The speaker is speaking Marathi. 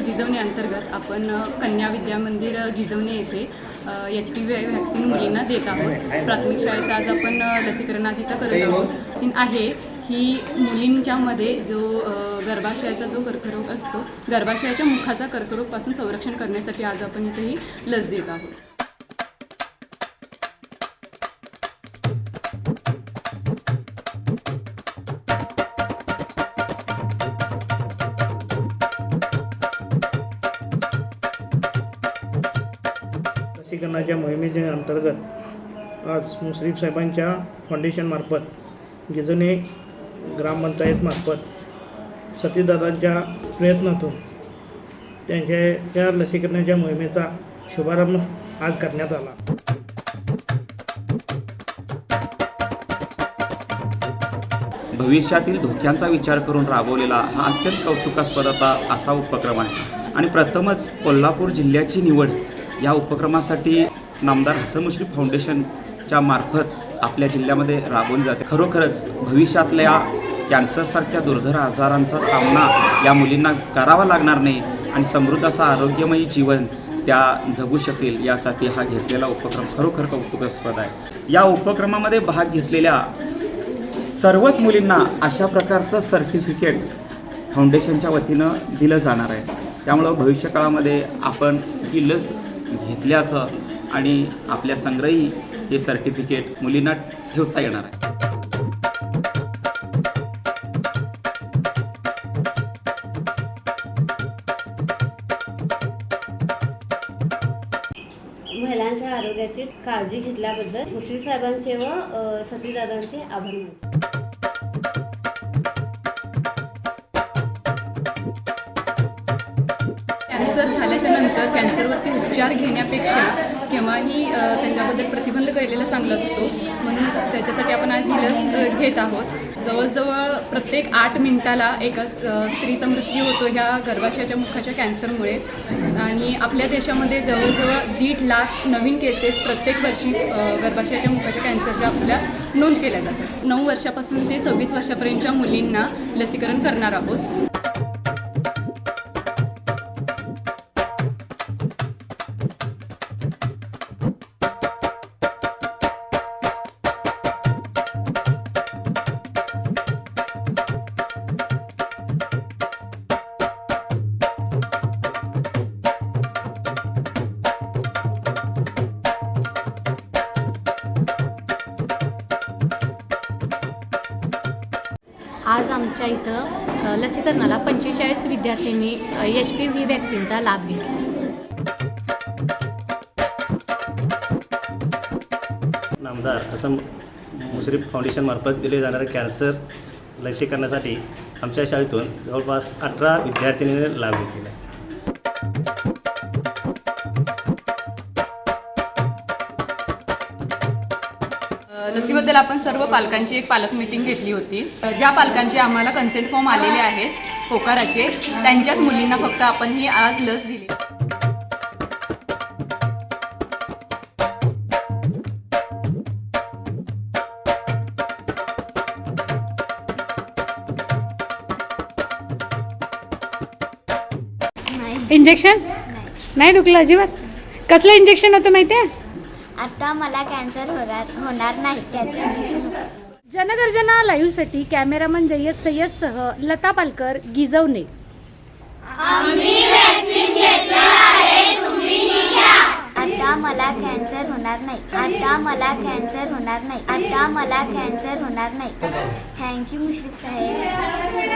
गिजवणे अंतर्गत आपण कन्या विद्या मंदिर गिजवणे येथे एच पी व्ही व्हॅक्सिन मुलींना देत आहोत. प्राथमिक शाळेत आज आपण लसीकरणात इथं करत आहोत. व्हॅक्सिन आहे ही मुलींच्यामध्ये जो गर्भाशयाचा जो कर्करोग असतो गर्भाशयाच्या मुखाचा कर्करोगपासून संरक्षण करण्यासाठी आज आपण इथे ही लस देत आहोत. लसीकरणाच्या मोहिमेच्या अंतर्गत आज मुश्रीफ साहेबांच्या फाउंडेशनमार्फत गिजने ग्रामपंचायतमार्फत सतीदादांच्या प्रयत्नातून त्यांच्या त्या लसीकरणाच्या मोहिमेचा शुभारंभ आज करण्यात आला. भविष्यातील धोक्यांचा विचार करून राबवलेला हा अत्यंत कौतुकास्पद असा उपक्रम आहे. आणि प्रथमच कोल्हापूर जिल्ह्याची निवड या उपक्रमासाठी नामदार हसन मुश्रीफ फाउंडेशनच्या मार्फत आपल्या जिल्ह्यामध्ये राबवली जाते. खरोखरच भविष्यातल्या कॅन्सरसारख्या दुर्धर आजारांचा सामना या मुलींना करावा लागणार नाही आणि समृद्ध असा आरोग्यमयी जीवन त्या जगू शकतील यासाठी हा घेतलेला उपक्रम खरोखर कौतुकास्पद आहे. या उपक्रमामध्ये भाग घेतलेल्या सर्वच मुलींना अशा प्रकारचं सर्टिफिकेट फाउंडेशनच्या वतीनं दिलं जाणार आहे. त्यामुळं भविष्यकाळामध्ये आपण ही लस घेतल्याचं आणि आपल्या संग्रही हे सर्टिफिकेट मुलींना ठेवता येणार आहे. महिलांच्या आरोग्याची काळजी घेतल्याबद्दल मुश्रीफ साहेबांचे व सतीदादांचे आभार मानतो. कॅन्सर झाल्याच्यानंतर कॅन्सरवरती उपचार घेण्यापेक्षा केव्हाही त्याच्याबद्दल प्रतिबंध केलेला चांगला असतो. म्हणूनच त्याच्यासाठी आपण आज ही लस घेत आहोत. जवळजवळ प्रत्येक आठ मिनिटाला एका स्त्रीचा मृत्यू होतो ह्या गर्भाशयाच्या मुखाच्या कॅन्सरमुळे. आणि आपल्या देशामध्ये जवळजवळ दीड लाख नवीन केसेस प्रत्येक वर्षी गर्भाशयाच्या मुखाच्या कॅन्सरच्या आपल्या नोंद केल्या जातात. नऊ वर्षापासून ते सव्वीस वर्षापर्यंतच्या मुलींना लसीकरण करणार आहोत. आज आमच्या इथं लसीकरणाला पंचेचाळीस विद्यार्थ्यांनी एच पी व्ही वॅक्सिनचा लाभ घेतला. नामदार असं मुश्रीफ फाउंडेशनमार्फत दिले जाणारे कॅन्सर लसीकरणासाठी आमच्या शाळेतून जवळपास अठरा विद्यार्थिनीने लाभ घेतलेला आहे. लसीबद्दल आपण सर्व पालकांची एक पालक मीटिंग घेतली होती. ज्या पालकांचे आम्हाला कन्सेंट फॉर्म आलेले आहेत होकाराचे त्यांच्याच मुलींना फक्त आपण ही आज लस दिली. इंजेक्शन नाही. दुखलं अजिबात? कसलं इंजेक्शन होतं माहिती आहे आता मला कॅन्सर होणार होणार नाही त्याचं. जनगर्जना लाईव्हसाठी कॅमेरामन जय्यद सय्यदसह लता पालकर गिजवणे. आता मला कॅन्सर होणार नाही. आता मला कॅन्सर होणार नाही. आता मला कॅन्सर होणार नाही. थँक्यू मुश्रीफ साहेब.